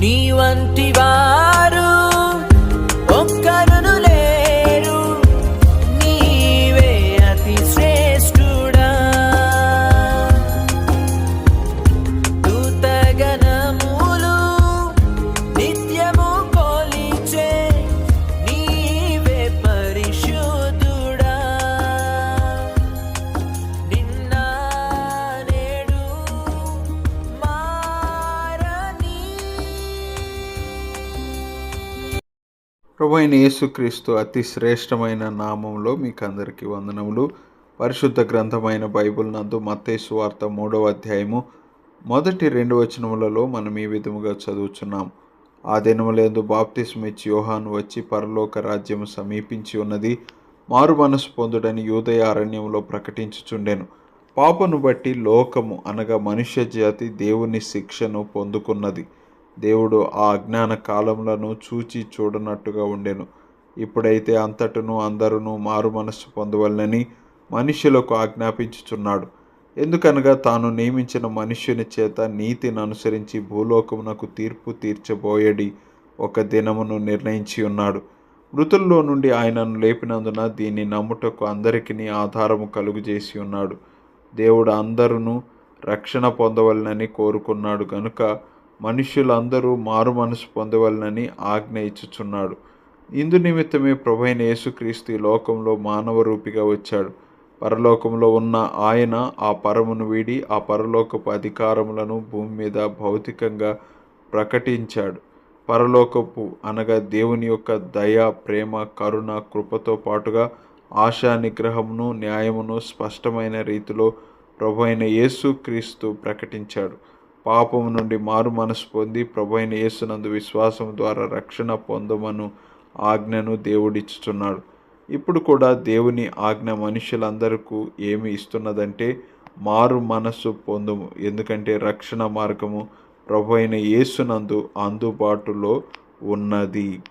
నీ వంటివా ప్రభు అయిన యేసుక్రీస్తు అతి శ్రేష్టమైన నామంలో మీకు అందరికీ వందనములు. పరిశుద్ధ గ్రంథమైన బైబిల్ నందు మత్తేసు వార్త మూడవ అధ్యాయము. మొదటి రెండు వచనములలో మనం ఈ విధముగా చదువుచున్నాం. ఆ దినములందు బాప్తిస్మిచ్చి యోహాను వచ్చి పరలోక రాజ్యము సమీపించి ఉన్నది. మారు మనసు పొందుడని యూదయ అరణ్యంలో ప్రకటించుచుండెను. పాపను బట్టి లోకము అనగా మనుష్య జాతి దేవుని శిక్షను పొందుకున్నది. దేవుడు ఆ అజ్ఞాన కాలములను చూచి చూడనట్టుగా ఉండెను. ఇప్పుడైతే అంతటను అందరూ మారు మనస్సు పొందవలనని మనుషులకు ఆజ్ఞాపించుచున్నాడు. ఎందుకనగా తాను నియమించిన మనుష్యుని చేత నీతిని అనుసరించి భూలోకమునకు తీర్పు తీర్చబోయడి ఒక దినమును నిర్ణయించి ఉన్నాడు. మృతుల్లో నుండి ఆయనను లేపినందున దీన్ని నమ్ముటకు అందరికీ ఆధారము కలుగజేసి ఉన్నాడు. దేవుడు అందరును రక్షణ పొందవలనని కోరుకున్నాడు గనుక మనుష్యులందరూ మారు మనసు పొందవలనని ఆజ్ఞ ఇచ్చుచున్నాడు. ఇందు నిమిత్తమే ప్రభైన యేసుక్రీస్తు ఈ లోకంలో మానవ రూపిగా వచ్చాడు. పరలోకంలో ఉన్న ఆయన ఆ పరమును వీడి ఆ పరలోకపు అధికారములను భూమి మీద భౌతికంగా ప్రకటించాడు. పరలోకపు అనగా దేవుని యొక్క దయ ప్రేమ కరుణ కృపతో పాటుగా ఆశా నిగ్రహమును న్యాయమును స్పష్టమైన రీతిలో ప్రభు అయిన యేసు క్రీస్తు ప్రకటించాడు. పాపము నుండి మారు మనసు పొంది ప్రభు అయిన యేసునందు విశ్వాసం ద్వారా రక్షణ పొందమను ఆజ్ఞను దేవుడిచ్చుచున్నాడు. ఇప్పుడు కూడా దేవుని ఆజ్ఞ మనుషులందరకు ఏమి ఇస్తున్నదంటే మారు మనస్సు పొందుము. ఎందుకంటే రక్షణ మార్గము ప్రభు అయిన యేసునందు అందుబాటులో ఉన్నది.